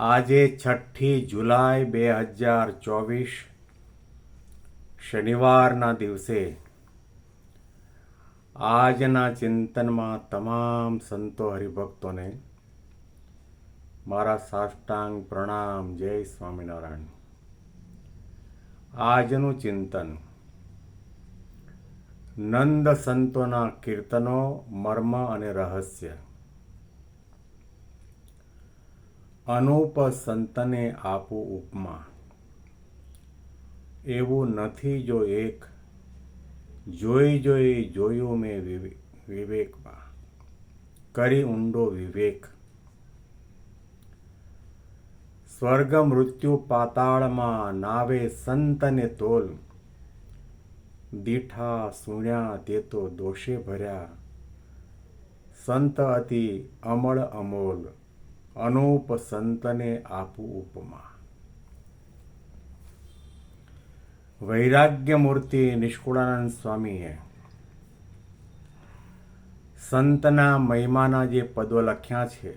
આજે છઠ્ઠી જુલાઈ બે હજાર ચોવીસ, શનિવારના દિવસે આજના ચિંતનમાં તમામ સંતો હરિભક્તોને મારા સાષ્ટાંગ પ્રણામ, જય સ્વામિનારાયણ. આજનું ચિંતન, નંદ સંતોના કીર્તનો, મર્મ અને રહસ્ય. અનુપ સંતને આપો ઉપમા. એવું નથી જો એક જોઈ જોઈ જોયું મેં વિવેકમાં. કરી ઊંડો વિવેક. સ્વર્ગ મૃત્યુ પાતાળમાં નાવે સંતને તોલ. દીઠા સુણ્યા તે તો દોષે ભર્યા. સંત અતિ અમળ અમોલ. અનુપ સંતને આપું ઉપમા. વૈરાગ્ય મૂર્તિ નિષ્કુળાનંદ સ્વામીએ સંતના મહિમાના જે પદો લખ્યા છે,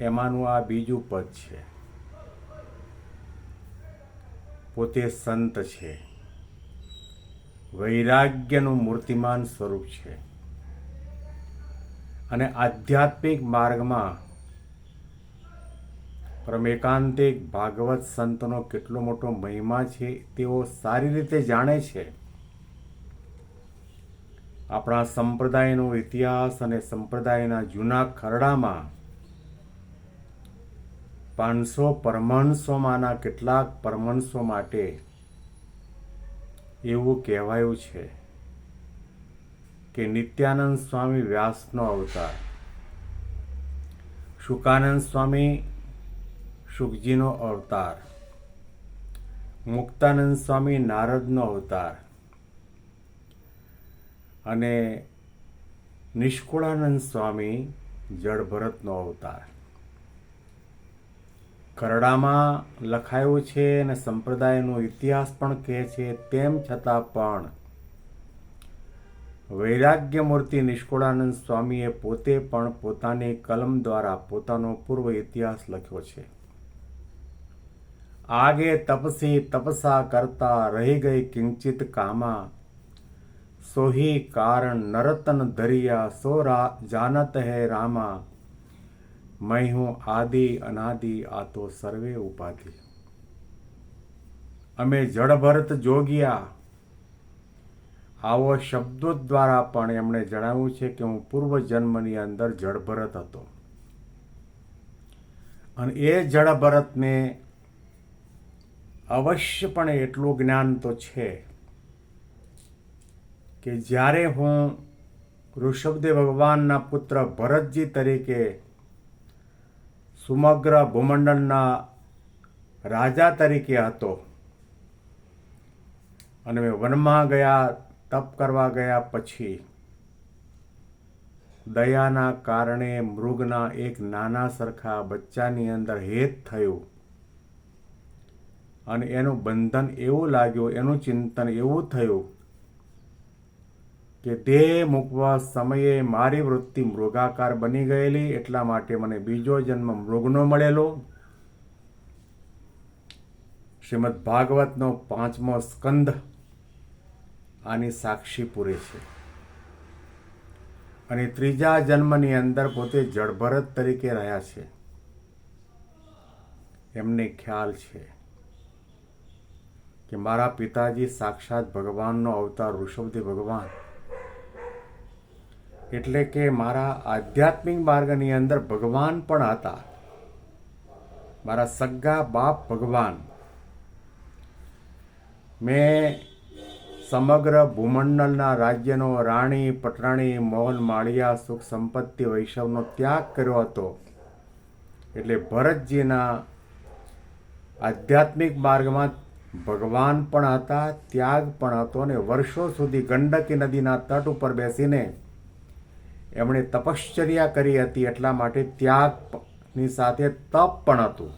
એમાંનું આ બીજું પદ છે. પોતે સંત છે. વૈરાગ્યનું મૂર્તિમાન સ્વરૂપ છે. અને આધ્યાત્મિક માર્ગમાં પ્રમેકાંતિક ભાગવત સંતનો કેટલો મોટો મહિમા છે, તેઓ સારી રીતે જાણે છે. આપણા સંપ્રદાયનો ઇતિહાસ અને સંપ્રદાયના જૂના ખરડામાં પાંચસો પરમહંસોમાંના કેટલાક પરમહંસો માટે એવું કહેવાયું છે. કે નિત્યાનંદ સ્વામી વ્યાસનો અવતાર. શુકાનંદ સ્વામી શુકજીનો અવતાર. મુક્તાનંદ સ્વામી નારદનો અવતાર. અને નિષ્કુળાનંદ સ્વામી જળભરતનો અવતાર. ખરડામાં લખાયું છે અને સંપ્રદાયનો ઇતિહાસ પણ કહે છે, તેમ છતાં પણ વૈરાગ્ય મૂર્તિ નિષ્કુળાનંદ સ્વામીએ પોતે પણ પોતાની કલમ દ્વારા પોતાનો પૂર્વ ઇતિહાસ લખ્યો છે. આગે તપસી તપસા કરતા રહી ગઈ કિંચિત કામા. સોહી કારણ નરતન ધરિયા સો જાનત હે રામા. મય હું આદિ અનાદિ આ તો સર્વે ઉપાધિ. અમે જળભરત જોગિયા આવો શબ્દો દ્વારા પણ એમણે જણાવ્યું છે કે હું પૂર્વ જન્મની અંદર જળભરત હતો. અને એ જળભરતને અવશ્યપણે એટલું જ્ઞાન તો છે કે જ્યારે હું ઋષભદેવ ભગવાનના પુત્ર ભરતજી તરીકે સમગ્ર ભૂમંડળના રાજા તરીકે હતો અને મેં વનમાં ગયા તપ કરવા ગયા પછી દયાના કારણે મૃગના એક નાના સરખા બચ્ચાની અંદર હેત થયું. અને એનું બંધન એવું લાગ્યું, એનું ચિંતન એવું થયું કે તે મૂકવા સમયે મારી વૃત્તિ મૃગાકાર બની ગયેલી, એટલા માટે મને બીજો જન્મ મૃગનો મળેલો. શ્રીમદ ભાગવતનો પાંચમો સ્કંદ આની સાક્ષી પૂરે છે. અને ત્રીજા જન્મની અંદર પોતે જળભરત તરીકે રહ્યા છે. એમને ખ્યાલ છે કે મારા પિતાજી સાક્ષાત ભગવાનનો અવતાર ઋષભદેવ ભગવાન. એટલે કે મારા આધ્યાત્મિક માર્ગની અંદર ભગવાન પણ હતા. મારા સગા બાપ ભગવાન. મેં સમગ્ર ભૂમંડળના રાજ્યનો રાણી, પટરાણી, મોહન માળિયા સુખ સંપત્તિ વૈષ્ણવનો ત્યાગ કર્યો હતો. એટલે ભરતજીના આધ્યાત્મિક માર્ગમાં ભગવાન પણ હતા, ત્યાગ પણ હતો અને વર્ષો સુધી ગંડકી નદીના તટ ઉપર બેસીને એમણે તપશ્ચર્યા કરી હતી. એટલા માટે ત્યાગની સાથે તપ પણ હતું.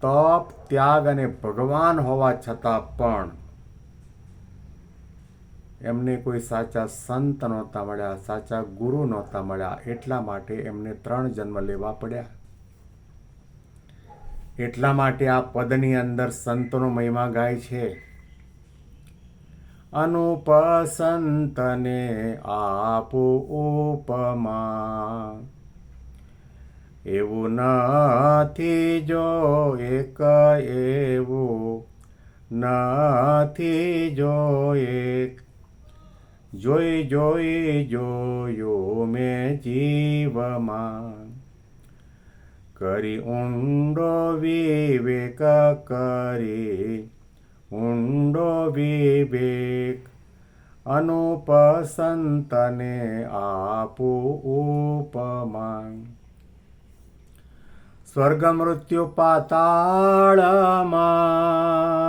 તપ, ત્યાગ અને ભગવાન હોવા છતાં પણ એમને કોઈ સાચા સંત નહોતા મળ્યા, સાચા ગુરુ નહોતા મળ્યા. એટલા માટે એમને ત્રણ જન્મ લેવા પડ્યા. એટલા માટે આ પદની અંદર સંતનો મહિમા ગાય છે. અનુપ સંતને આપો ઉપમા. એવું નથી જો એક એવું નથી જો એક જોઈ જોઈ, જોયો મેં જીવમાં. કરી ઊંડો વિવેક કરી, ઊંડો વિવેક અનુપસંતને આપું ઉપમા. સ્વર્ગ મૃત્યુ પાતાળમાં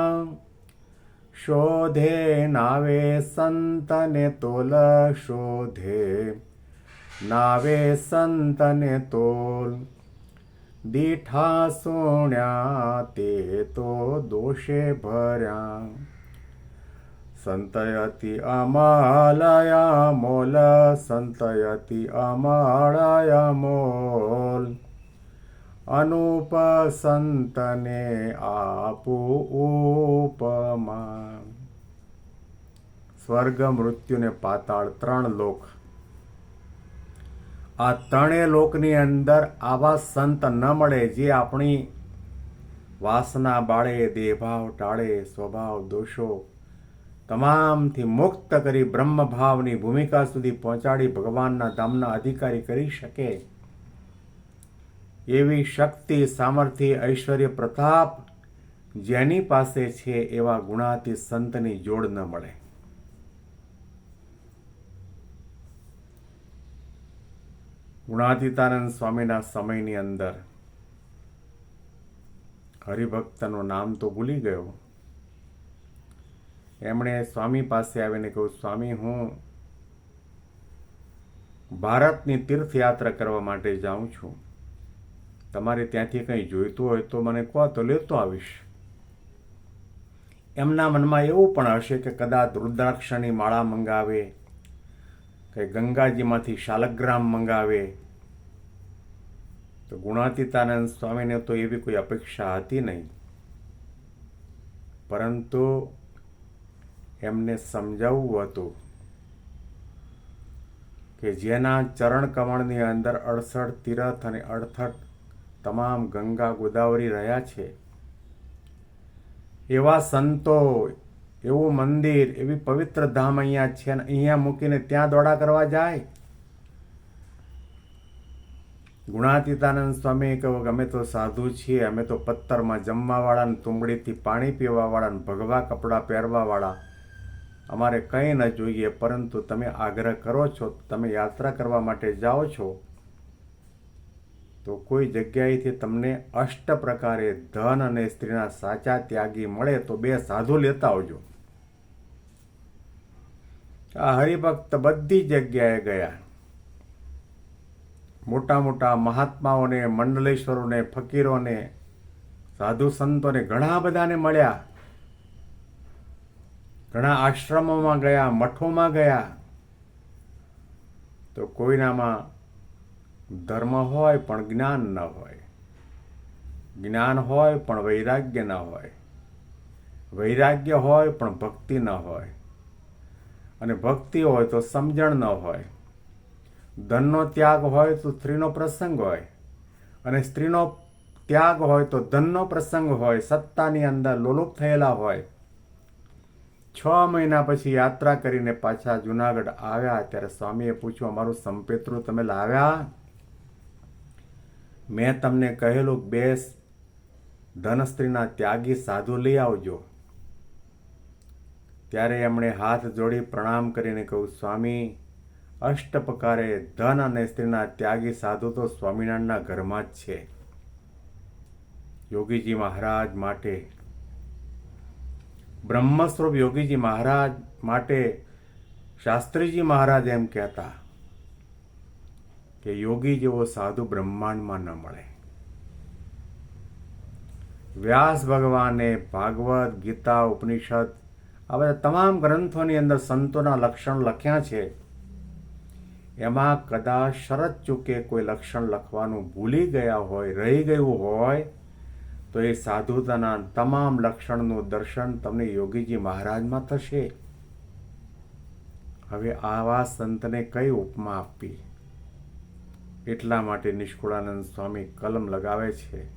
શોધે નાવે સંતને તોલ શોધે નાવે સંતને તોલ દીઠા સોણ્યા તે તો દોષે ભર્યા સંતયતિ અમાલયા મોલ સંતયતિ અમાળયા મોલ અનુપ આપો ઉપમા. સ્વર્ગ મૃત્યુને પાતાળ ત્રણ લોક. આ ત્રણેય લોકની અંદર આવા સંત ન મળે જે આપણી વાસના બાળે, દેહભાવ ટાળે, સ્વભાવ દોષો તમામથી મુક્ત કરી બ્રહ્મભાવની ભૂમિકા સુધી પહોંચાડી ભગવાનના ધામના અધિકારી કરી શકે. એવી શક્તિ, સામર્થ્ય, ઐશ્વર્ય પ્રતાપ જેની પાસે છે એવા ગુણાતી સંતની જોડ ન મળે. ગુણાતીતાનંદ સ્વામીના સમયની અંદર હરિભક્તનું નામ તો ભૂલી ગયો. એમણે સ્વામી પાસે આવીને કહ્યું, સ્વામી, હું ભારતની તીર્થયાત્રા કરવા માટે જાઉં છું. તમારે ત્યાંથી કંઈ જોઈતું હોય તો મને કહો, તો લેતો આવીશ. એમના મનમાં એવું પણ હશે કે કદાચ રુદ્રાક્ષની માળા મંગાવે, કે ગંગાજીમાંથી શાલગ્રામ મંગાવે. તો ગુણાતીતાનંદ સ્વામીને તો એવી કોઈ અપેક્ષા હતી નહીં. પરંતુ એમને સમજાવવું હતું કે જેના ચરણ કમળની અંદર અડસઠ તીરથ અને અડસઠ તમામ ગંગા ગોદાવરી રહ્યા છે. એવા સંતો, એવું મંદિર, એવી પવિત્ર ધામ અહીંયા છે અને અહીંયા મૂકીને ત્યાં દોડા કરવા જાય? ગુણાતીતાનંદ સ્વામી કહો કે અમે તો સાધુ છીએ, અમે તો પથ્થરમાં જમવાવાળા ને તુંબડીથી પાણી પીવાવાળા ને ભગવા કપડાં પહેરવાવાળા. અમારે કંઈ ન જોઈએ, પરંતુ તમે આગ્રહ કરો છો, તમે યાત્રા કરવા માટે જાઓ છો. તો કોઈ જગ્યાએથી તમને અષ્ટ પ્રકારે ધન અને સ્ત્રીના સાચા ત્યાગી મળે તો બે સાધુ લેતા આવજો. આ હરિભક્ત બધી જગ્યાએ ગયા. મોટા મોટા મહાત્માઓને, મંડલેશ્વરોને, ફકીરોને, સાધુ સંતોને ઘણા બધાને મળ્યા. ઘણા આશ્રમોમાં ગયા, મઠોમાં ગયા. તો કોઈનામાં ધર્મ હોય પણ જ્ઞાન ન હોય. જ્ઞાન હોય પણ વૈરાગ્ય ન હોય. વૈરાગ્ય હોય પણ ભક્તિ ન હોય. અને ભક્તિ હોય તો સમજણ ન હોય. ધનનો ત્યાગ હોય તો સ્ત્રીનો પ્રસંગ હોય. અને સ્ત્રીનો ત્યાગ હોય તો ધનનો પ્રસંગ હોય. સત્તાની અંદર લોલુપ થયેલા હોય. છ મહિના પછી યાત્રા કરીને પાછા જુનાગઢ આવ્યા. ત્યારે સ્વામીએ પૂછ્યું, અમારું સંપેતરું તમે લાવ્યા? મેં તમને કહેલું બેસ ધનસ્ત્રીના ત્યાગી સાધુ લઈ આવજો. ત્યારે એમણે હાથ જોડી પ્રણામ કરીને કહ્યું, સ્વામી અષ્ટપકારે ધન અને સ્ત્રીના ત્યાગી સાધુ તો સ્વામિનારાયણના ઘરમાં જ છે. યોગીજી મહારાજ માટે, બ્રહ્મસ્વરૂપ યોગીજી મહારાજ માટે શાસ્ત્રીજી મહારાજ એમ કહેતા કે યોગી જેવો સાધુ બ્રહ્માંડમાં ન મળે. વ્યાસ ભગવાને ભાગવત, ગીતા, ઉપનિષદ આ બધા તમામ ગ્રંથોની અંદર સંતોના લક્ષણ લખ્યા છે. એમાં કદાચ શરત ચૂકે કોઈ લક્ષણ લખવાનું ભૂલી ગયા હોય, રહી ગયું હોય, તો એ સાધુતાના તમામ લક્ષણનું દર્શન તમને યોગીજી મહારાજમાં થશે. હવે આવા સંતને કઈ ઉપમા આપવી? એટલા માટે નિષ્કુળાનંદ સ્વામી કલમ લગાવે છે.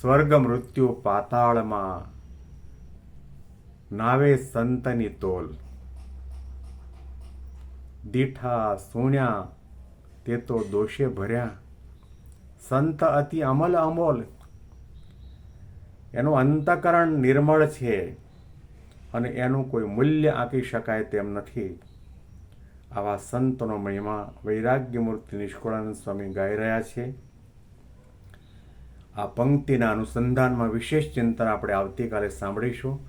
સ્વર્ગ મૃત્યુ પાતાળમાં નાવે સંતની તોલ. દીઠા સુણ્યા તે તો દોષે ભર્યા. સંત અતિ અમલ અમોલ. એનું અંતકરણ નિર્મળ છે અને એનું કોઈ મૂલ્ય આંકી શકાય તેમ નથી. આવા સંતનો મહિમા વૈરાગ્ય મૂર્તિ નિષ્કુળાનંદ સ્વામી ગાઈ રહ્યા છે. આ પંક્તિના અનુસંધાનમાં વિશેષ ચિંતન આપણે આવતીકાલે સાંભળીશું.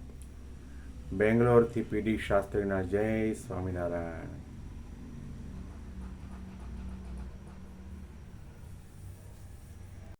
બેંગ્લોરથી પીડી શાસ્ત્રીના જય સ્વામિનારાયણ.